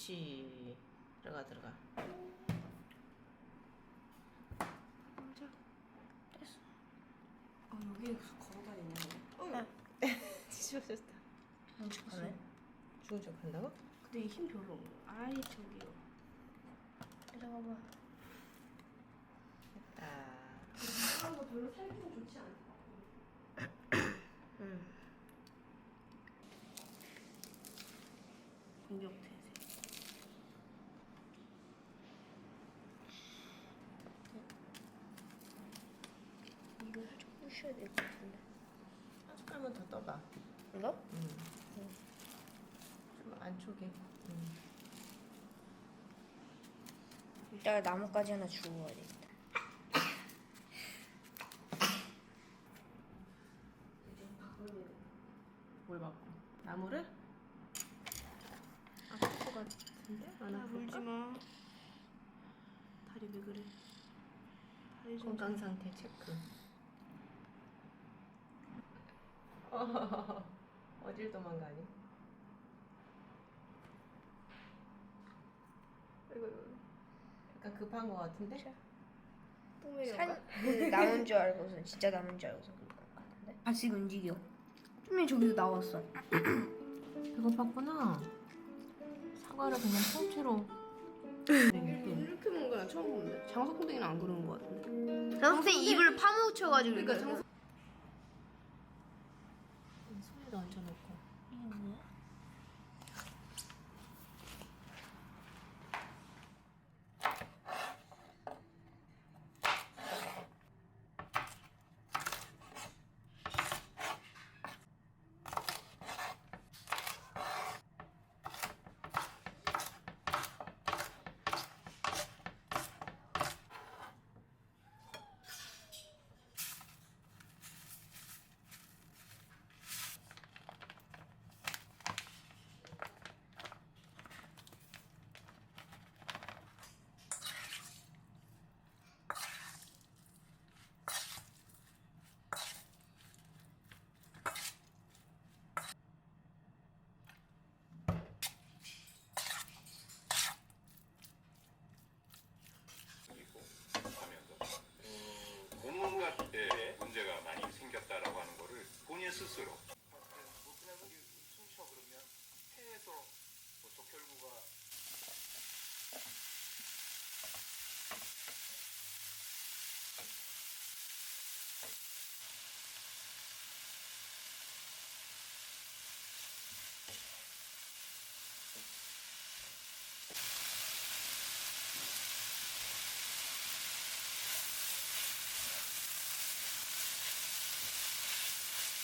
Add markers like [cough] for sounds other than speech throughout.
그렇지. 들어가 들어가. 자, 됐어. 아 여기 걸어다니네. 어. [laughs] 뒤집어졌다. 끔찍하네. 죽은 척 한다고? 근데 힘 별로 없네. 아이 저기요. 잠깐만. 됐다. 사람도 별로 살기는 좋지 않다. 응. 공격 태세. 부셔야 될 것 같은데. 한 숟갈만 더 떠봐. 이거? 음. 좀 안쪽에. 음. 이따가 나뭇가지 하나 주워 와야 되겠다. 뭘 바꿔? 나무를? 아플 것 같은데? 안 아플까? 마. 다리 왜 그래? 다리 좀 건강 상태 체크. [laughs] 어딜 도망가니? 이거 이거. 약간 급한 것 같은데? 산 그, 남은 줄 알고서 진짜 남은 줄 알고서 그런 것 같은데. 다시 움직여. 좀만 저기서 나왔어. [clears throat] 배고팠구나. 사과를 그냥 통째로. 이렇게 먹는 거난 처음 보는데. 장석궁뎅이는 안 그러는 거 같은데. 선생 입을 파묻혀가지고 그러니까 장석 손에도 얹어놓고. 있고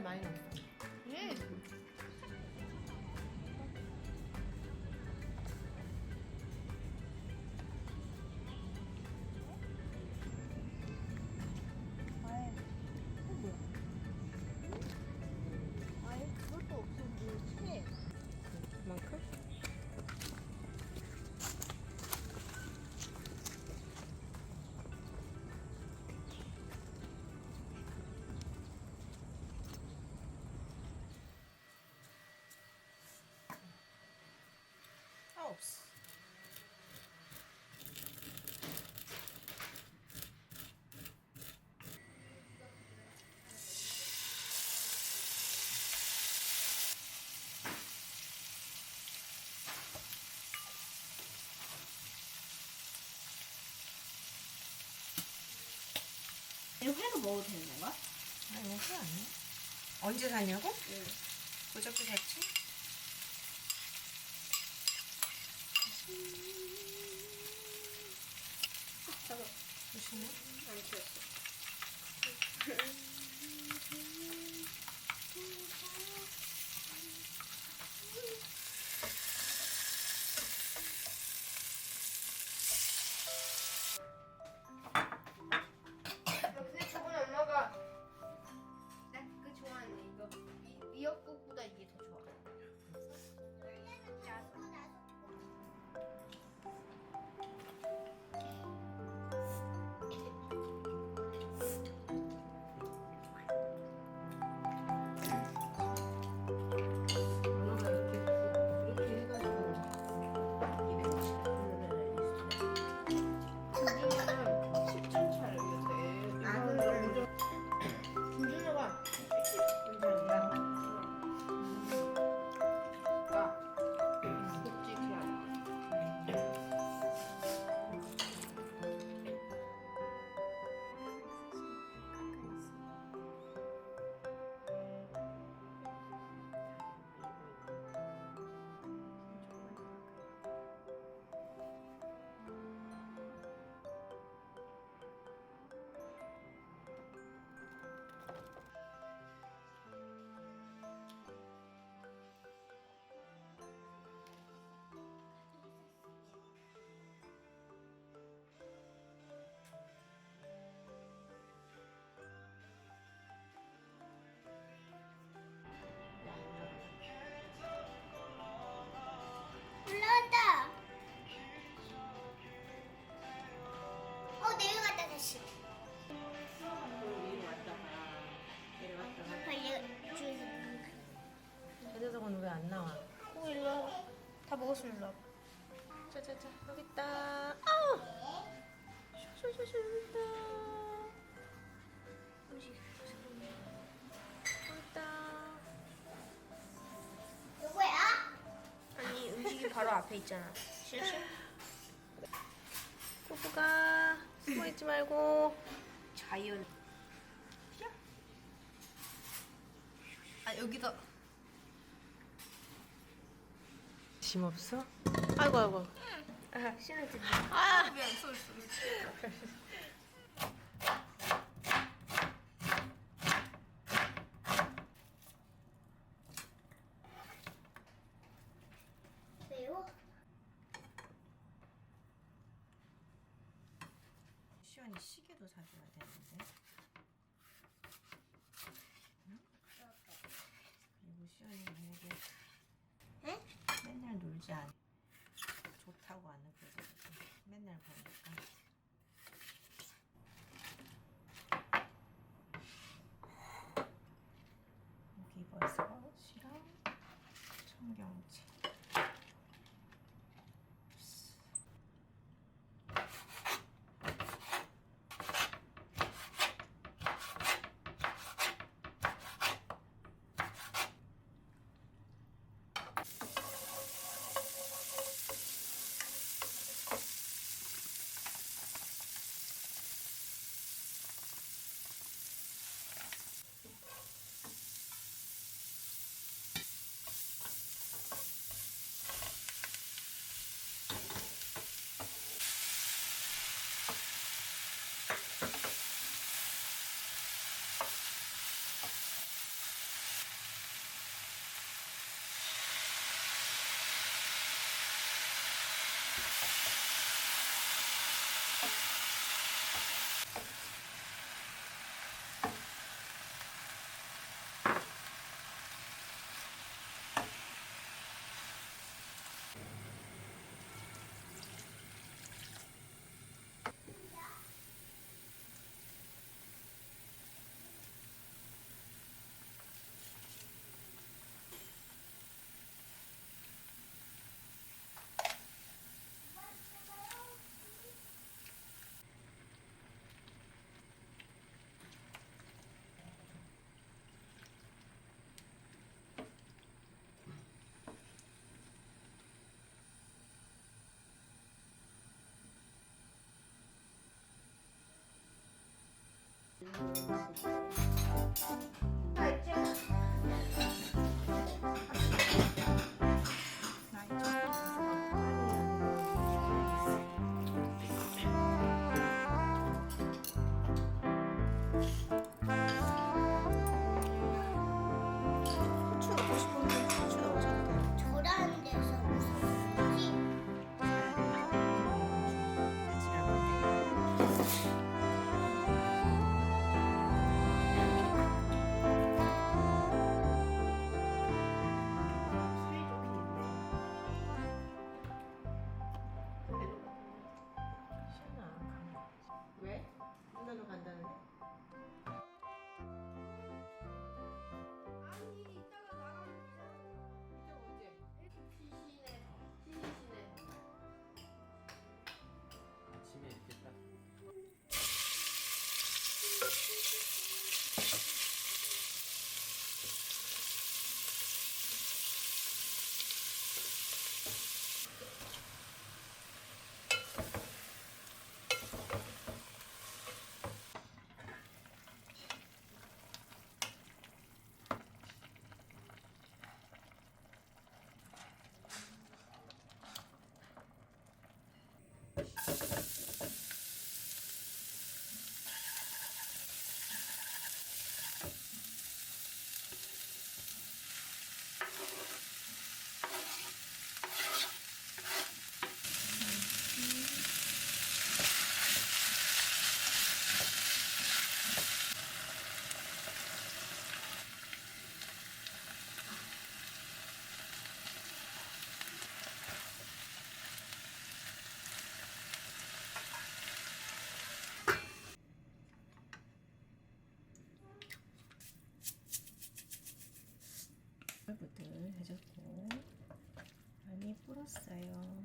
야채를 많이 넣었어. 아 없어. 이거 회로 먹어도 되는 건가? 아 이거 회 아니야? 언제 사냐고? 응. 그저께 샀지? 조심 안 나와? 코 일로 와. 다 먹었으면 일로 와. 자자자 여기 있다. 아우. 슈슈슈슈 여기 있다. 여기 있다. 누구야? 아니 음식이 바로 앞에 있잖아. 싫지? 꼬부가 숨어 있지 말고. 자연. 아 여기다. 짐 없어? 아이고 아이고. 아 듣네. 아. 미안 쏠 쏠. 매워? 시원이 시계도 사줘야 되는데. 응? 그리고 시원이 만약에 응? 놀지 않. 좋다고 안 그러거든. 맨날 보니까. 여기 버섯이랑 청경채. 풀었어요.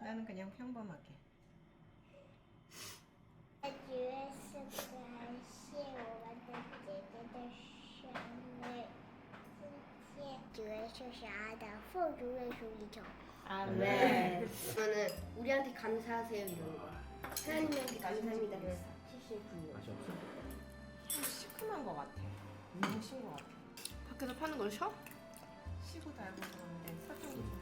나는 그냥 평범하게. 아멘. 네. 우리한테 감사하세요 이런 거. 하나님한테 감사합니다. 79. 맛이 좀 시큼한 것 같아. 너무 신것 같아. 밖에서 파는 걸 셔? 시고 달고 그러는데 설정도 좀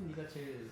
네가 제일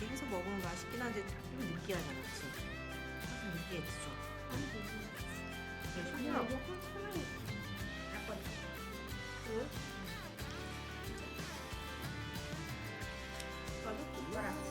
집에서 먹으면 맛있긴 한데 조금 느끼하잖아, 그치? 조금 느끼했지, 좀. 아니, 그냥 한참을 약간 그? 나도 오빠랑